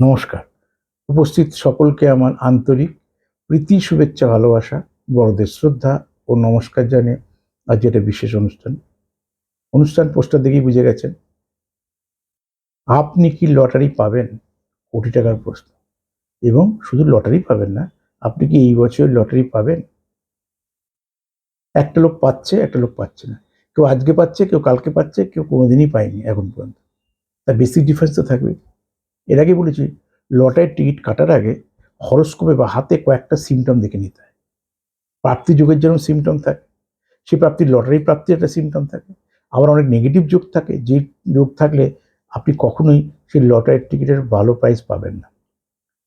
নমস্কার। উপস্থিত সকলকে আমার আন্তরিক প্রীতি, শুভেচ্ছা, ভালোবাসা, বড়দের শ্রদ্ধা ও নমস্কার জানিয়ে আজ এটা বিশেষ অনুষ্ঠান। অনুষ্ঠান পোস্টার দেখেই বুঝে গেছেন। আপনি কি লটারি পাবেন? কোটি টাকার প্রশ্ন। এবং শুধু লটারি পাবেন না, আপনি কি এই বছর লটারি পাবেন? একটা লোক পাচ্ছে, একটা লোক পাচ্ছে না। কেউ আজকে পাচ্ছে, কেউ কালকে পাচ্ছে, কেউ কোনোদিনই পায়নি এখন পর্যন্ত। তার বেসিক ডিফারেন্স তো থাকবে এর আগে বলেছি, লটারির টিকিট কাটার আগে হরস্কোপে বা হাতে কয়েকটা সিমটম দেখে নিতে হয়। প্রাপ্তি যুগের যেরকম সিমটম থাকে সেই প্রাপ্তির লটারি প্রাপ্তির একটা সিমটম থাকে। আবার অনেক নেগেটিভ যোগ থাকে, যে যোগ থাকলে আপনি কখনোই সেই লটারির টিকিটের ভালো প্রাইস পাবেন না।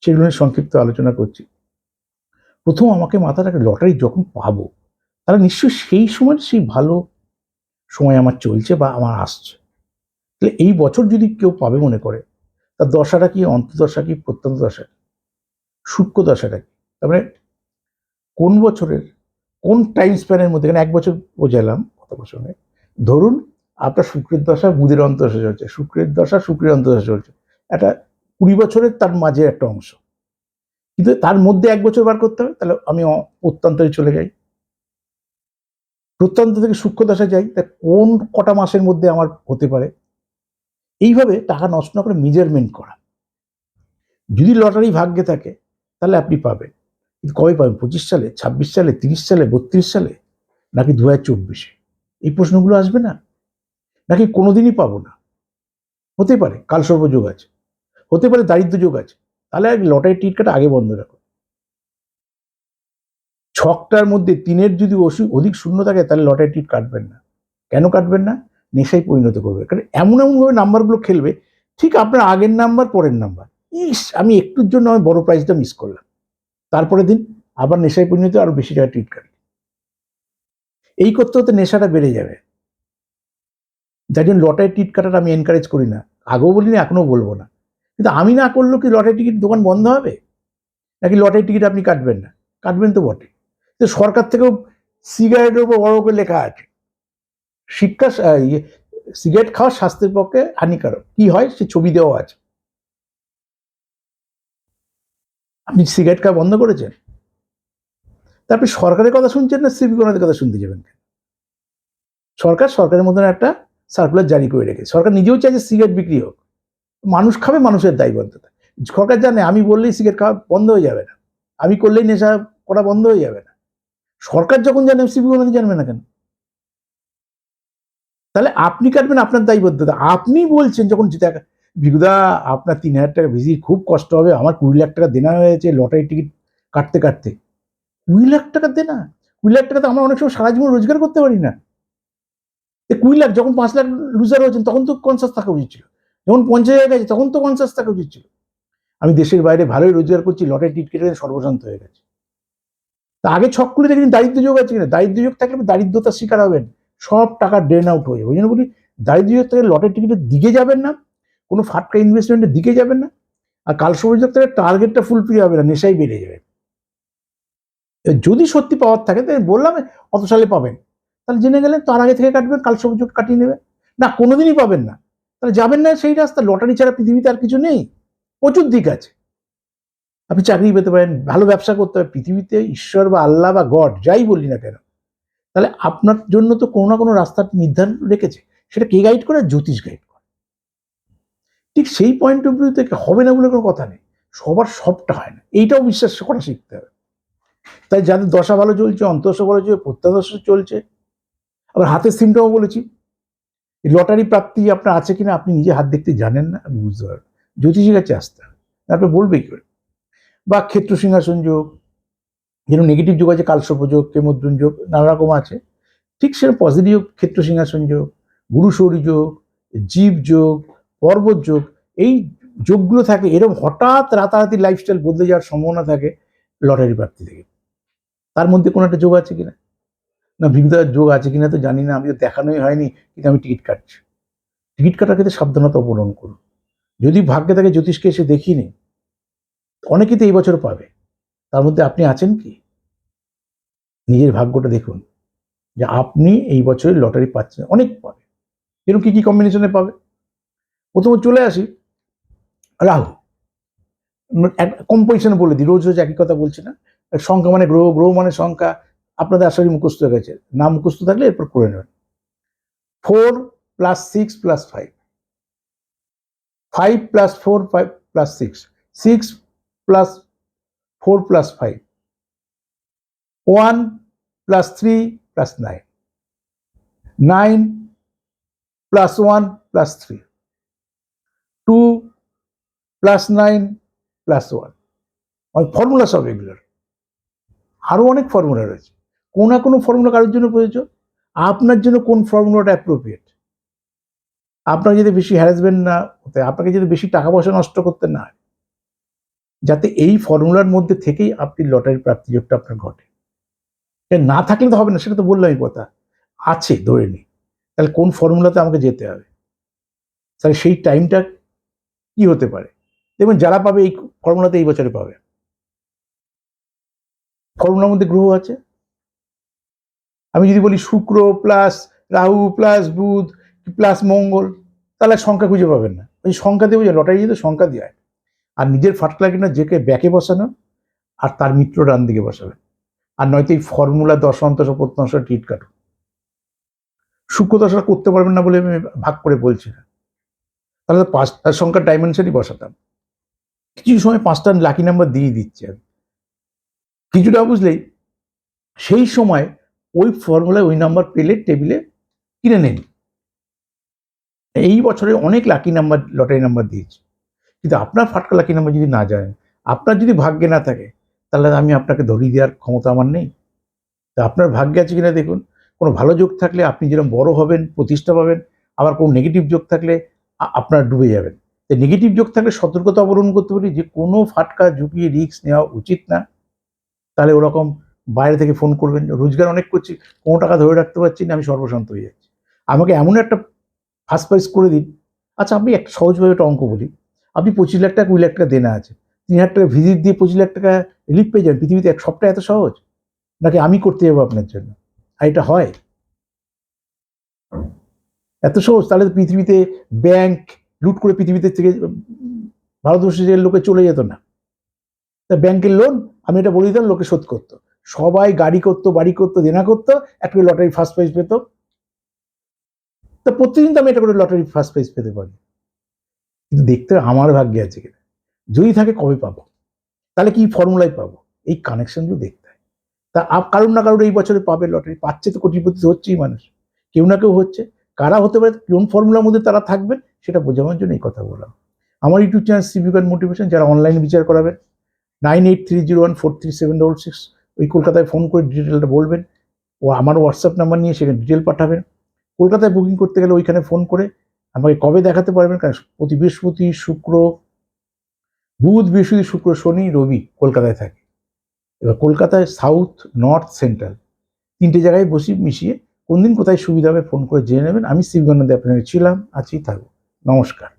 সেগুলো নিয়ে সংক্ষিপ্ত আলোচনা করছি। প্রথম আমাকে মাথা রাখে লটারি যখন পাবো, তাহলে নিশ্চয়ই সেই সময় সেই ভালো সময় আমার চলছে বা আমার আসছে। তাহলে এই বছর যদি কেউ পাবে মনে করে তার দশাটা কি অন্তদশা কি প্রত্যন্ত দশা কি সূক্ষ্ম দশাটা কি? তার মানে কোন বছরের, কোন টাইম স্প্যানের মধ্যে, এখানে এক বছর বোঝালাম, কত বছরে ধরুন আপনার শুক্রের দশা বুধের অন্তদশা চলছে, শুক্রের দশা শুক্রের অন্তদশা চলছে। একটা কুড়ি বছরের তার মাঝে একটা অংশ। কিন্তু তার মধ্যে এক বছর বার করতে হবে, তাহলে আমি প্রত্যন্তরে চলে যাই। প্রত্যন্ত থেকে সূক্ষ্ম দশা যাই, তা কোন কটা মাসের মধ্যে আমার হতে পারে? এইভাবে টাকা নষ্ট না করে মেজারমেন্ট করা। যদি লটারি ভাগ্যে থাকে, তাহলে আপনি পাবেন। কিন্তু কবে পাবেন? পঁচিশ সালে, ছাব্বিশ সালে, তিরিশ সালে, বত্রিশ সালে, নাকি দু হাজার চব্বিশে? এই প্রশ্নগুলো আসবে না? নাকি কোনোদিনই পাবো না? হতে পারে কালসর্প যোগ আছে। হতে পারে, দারিদ্র যোগ আছে। তাহলে আর লটারি টিকিট কাটা আগে বন্ধ রাখো। ছকটার মধ্যে তিনের যদি অধিক শূন্য থাকে, তাহলে লটারি টিকিট কাটবেন না। কেন কাটবেন না? নেশায় পরিণত করবে। কারণ এমন এমনভাবে নাম্বারগুলো খেলবে, ঠিক আপনার আগের নাম্বার, পরের নাম্বার। ইস, আমি একটুর জন্য আমি বড় প্রাইজটা মিস করলাম। তারপরে দিন আবার নেশায় পরিণত আরও বেশি টাকা ট্রিট কাটবে এই করতে হতে নেশাটা বেড়ে যাবে। যার জন্য লটারি টিট কাটাটা আমি এনকারেজ করি না। আগেও বলিনি এখনও বলব না। কিন্তু আমি না করলেও কি লটারি টিকিট দোকান বন্ধ হবে? নাকি লটারি টিকিট আপনি কাটবেন না? কাটবেন তো বটে তো সরকার থেকেও সিগারেটের উপর বড় করে লেখা আছে। শিক্ষা ইয়ে, সিগারেট খাওয়া স্বাস্থ্যের পক্ষে হানিকারক। কি হয়? সে ছবি দেওয়া আছে। আপনি সিগারেট খাওয়া বন্ধ করেছেন? তা আপনি সরকারের কথা শুনছেন না সিভিকনাদের কথা শুনতে যাবেন সরকার সরকারের মতন একটা সার্কুলার জারি করে রেখেছে। সরকার নিজেও যে সিগারেট বিক্রি হোক। মানুষ খাবে মানুষের দায়বদ্ধতা। সরকার জানে আমি বললেই সিগারেট খাওয়া বন্ধ হয়ে যাবে না। আমি করলেই নেশা করা বন্ধ হয়ে যাবে না। সরকার যখন জানে সিভিকনাদি জানবে না কেন? তাহলে আপনি কাটবেন, আপনার দায়বদ্ধতা। আপনি বলছেন যখন যেটা বিগুদা আপনার তিন হাজার টাকা ভিজি খুব কষ্ট হবে, আমার কুড়ি লাখ টাকা দেনা হয়েছে লটারি টিকিট কাটতে কাটতে। কুড়ি লাখ টাকা দেনা? কুড়ি লাখ টাকা তো আমরা অনেক সময় সারা জীবন রোজগার করতে পারি না। কুড়ি লাখ, যখন পাঁচ লাখ লুজার হয়েছেন, তখন তো কনসাস থাকা উচিত ছিল। যখন পঞ্চাশ হাজার গেছে, তখন তো কনসাস থাকা উচিত ছিল। আমি দেশের বাইরে ভালোই রোজগার করছি, লটারি টিকিট কেটে সর্বশান্ত হয়ে গেছে। তা আগে ছক খুলে দেখেন দারিদ্র যোগ আছে কিনা? দারিদ্র যোগ থাকলে আপনি দারিদ্রতার শিকার হবেন। সব টাকা ড্রেন আউট হয়ে যাবে ওই জন্য বলি, দারিদ্র থেকে লটারি টিকিটের দিকে যাবেন না, কোনো ফাটকা ইনভেস্টমেন্টের দিকে যাবেন না, আর কাল যোগ থেকে টার্গেটটা ফুলফিল হবে না, নেশাই বেড়ে যাবে। যদি সত্যি পাওয়ার থাকে, তাহলে বললাম, অত সালে পাবেন। তাহলে জেনে গেলেন, তার আগে থেকে কাটবেন, কাল যোগ কাটিয়ে নেবে। না, কোনোদিনই পাবেন না। তাহলে যাবেন না সেই রাস্তা, লটারি ছাড়া পৃথিবীতে আর কিছু নেই। প্রচুর দিক আছে। আপনি চাকরি পেতে পারেন, ভালো ব্যবসা করতে পারেন, পৃথিবীতে ঈশ্বর বা আল্লাহ বা গড, যাই বলি না কেন। তাহলে আপনার জন্য তো কোনো না কোনো রাস্তা নির্ধারণ রেখেছে। সেটা কে গাইড করে? জ্যোতিষ গাইড করে। ঠিক সেই পয়েন্ট অফ ভিউ থেকে হবে না বলে কোনো কথা নেই। সবার সবটা হয় না। এইটাও বিশ্বাস করা শিখতে হবে। তাই যাদের দশা ভালো চলছে, অন্তর্দশা ভালো চলছে, প্রত্যাদশা চলছে, আবার হাতের সিমটাও বলেছি লটারি প্রাপ্তি আপনার আছে কিনা আপনি নিজে হাত দেখতে জানেন না আপনি বুঝতে পারবেন জ্যোতিষীর কাছে আসতে হবে। তারপর বলবে কি করে? বা ক্ষেত্র সিংহাসন যোগ যেরকম নেগেটিভ যোগ আছে, কালসর্প যোগ, কেমদ্রুন যোগ নানা রকম আছে। ঠিক সেরকম পজিটিভ ক্ষেত্র সিংহাসন যোগ গুরু সৌরী যোগ, জীব যোগ, পর্বত যোগ, এই যোগগুলো থাকে। এরকম হঠাৎ রাতারাতি লাইফস্টাইল বদলে যাওয়ার সম্ভাবনা থাকে লটারি প্রাপ্তি থেকে। তার মধ্যে কোনো একটা যোগ আছে কিনা? না বিবিধার যোগ আছে কিনা তো জানি না। আমি তো দেখানোই হয়নি, কিন্তু আমি টিকিট কাটছি। টিকিট কাটার ক্ষেত্রে সাবধানতা অবলম্বন করুন। যদি ভাগ্যে থাকে জ্যোতিষকে এসে দেখিনি, অনেকেই তো এই বছর পাবে। তার মধ্যে আপনি আছেন কি? নিজের ভাগ্যটা দেখুন যে আপনি এই বছরের লটারি পাচ্ছেন অনেক পাবে। এরকম কি কি কম্বিনেশনে পাবে? প্রথমে চলে আসি, রাহু। কম্পোজিশন বলে দিই, রোজ রোজ একই কথা বলছি না। সংখ্যা মানে গ্রহ গ্রহ মানে সংখ্যা, আপনাদের আশা মুখস্থ হয়ে গেছে। নাম মুখস্থ থাকলে এরপর করে নেবেন। Four plus six plus five five plus four five plus six six plus four plus five, one plus three plus nine nine plus one plus three, two plus nine plus one. Formula সব এগুলোর। আরও অনেক formula রয়েছে। কোনো না কোনো formula কারোর জন্য প্রয়োজন আপনার জন্য কোন ফর্মুলাটা অ্যাপ্রোপ্রিয়েট আপনাকে যদি বেশি হ্যারাসমেন্ট না হতে, আপনাকে যদি বেশি টাকা পয়সা নষ্ট করতে না হয় যাতে এই ফর্মুলার মধ্যে থেকেই আপনি লটারির প্রাপ্তিযোগটা আপনার ঘটে। না থাকলে তো হবে না, সেটা তো বললামই কথা। আছে, ধরে নিই তাহলে কোন ফর্মুলাতে আমাকে যেতে হবে? তাহলে সেই টাইমটা কি হতে পারে? দেখবেন যারা পাবে এই ফর্মুলাতে এই বছরে পাবে। ফর্মুলার মধ্যে গ্রহ আছে। আমি যদি বলি শুক্র প্লাস রাহু প্লাস বুধ প্লাস মঙ্গল, তাহলে সংখ্যা খুঁজে পাবেন না। ওই সংখ্যা দিয়ে বুঝে লটারি তো সংখ্যা দিয়ে হয়। আর নিজের ফাটলা কিনা যেকে ব্যাকে বসানো আর তার মিত্র ডান দিকে বসাবেন আর নয়তো এই ফর্মুলা দশাংশ প্রত্যংশ টিট কাটুন সূক্ষ্ম দশা করতে পারবেন না বলে আমি ভাগ করে বলছি না। তাহলে পাঁচটার সংখ্যার ডাইমেনশনই বসাতাম। কিছু সময় পাঁচটা লাকি নাম্বার দিয়ে দিচ্ছে আমি। কিছুটা বুঝলেই সেই সময় ওই ফর্মুলায় ওই নাম্বার পেলে টেবিলে কিনে নেন এই বছরে অনেক লাকি নাম্বার লটারি নাম্বার দিয়েছি। কিন্তু আপনার ফাটকা লাকি নাম্বার যদি না জানেন আপনার যদি ভাগ্যে না থাকে, তাহলে আমি আপনাকে ধরিয়ে দেওয়ার ক্ষমতা আমার নেই। তা আপনার ভাগ্যে আছে কিনা দেখুন। কোনো ভালো যোগ থাকলে আপনি যেরকম বড় হবেন, প্রতিষ্ঠা পাবেন, আবার কোনো নেগেটিভ যোগ থাকলে আপনার ডুবে যাবেন। তো নেগেটিভ যোগ থাকলে সতর্কতা অবলম্বন করতে পারি যে কোনো ফাটকা ঝুঁকিয়ে রিস্ক নেওয়া উচিত না। তাহলে ওরকম বাইরে থেকে ফোন করবেন, রোজগার অনেক করছি, কোনো টাকা ধরে রাখতে পারছি না, আমি সর্বশান্ত হয়ে যাচ্ছি। আমাকে এমন একটা ফার্স্ট প্রাইজ করে দিন। আচ্ছা আমি একটা সহজভাবে একটা অঙ্ক বলি। আপনি পঁচিশ লাখ টাকা, কুড়ি লাখ টাকা দেনা আছে। তিন হাজার টাকা ভিজিট দিয়ে পঁচিশ লাখ টাকা রিলিফ পেয়ে যান পৃথিবীতে এক সপ্তাহ এত সহজ? নাকি আমি করতে যাব আপনার জন্য? আর এটা হয়? এত সহজ? তাহলে পৃথিবীতে ব্যাংক লুট করে পৃথিবীতে থেকে ভারতবর্ষের লোকে চলে যেত না। তা ব্যাংকের লোন আমি এটা বলে দিতাম, লোকে শোধ করতো। সবাই গাড়ি করতো, বাড়ি করতো, দেনা করতো, একটা লটারি ফার্স্ট প্রাইজ পেত। তা প্রতিদিন তো আমি এটা করে লটারি ফার্স্ট প্রাইজ পেতে পারি। কিন্তু দেখতে আমার ভাগ্যে আছে কিনা? যদি থাকে কবে পাবো? তাহলে কি ফর্মুলায় পাবো? এই কানেকশনগুলো দেখতে হয়। তা আপ কারুর না কারোর এই বছরে পাবে লটারি? পাচ্ছে তো কোটিপতি, হচ্ছেই মানুষ। কেউ না কেউ হচ্ছে। কারা হতে পারে? কোন ফর্মুলার মধ্যে তারা থাকবেন সেটা বোঝানোর জন্য এই কথা বললাম। আমার ইউটিউব চ্যানেল সিভিকান মোটিভেশন যারা অনলাইনে বিচার করাবেন nine eight three zero one four three seven double six ওই কলকাতায় ফোন করে ডিটেলটা বলবেন। ও আমার হোয়াটসঅ্যাপ নাম্বার নিয়ে সেখানে ডিটেল পাঠাবেন। কলকাতায় বুকিং করতে গেলে ওইখানে ফোন করে আমাকে কবে দেখাতে পারবেন? কারণ প্রতি বৃহস্পতি, শুক্র, বুধ, বৃহস্পতি, শুক্র, শনি, রবি কলকাতায় থাকে। এবার কলকাতায় সাউথ নর্থ সেন্ট্রাল তিনটে জায়গায় বসি মিশিয়ে কোন দিন কোথায় সুবিধা হবে ফোন করে জেনে নেবেন। আমি শিবগঞ্জ আপনাকে ছিলাম, আছি থাকব। নমস্কার।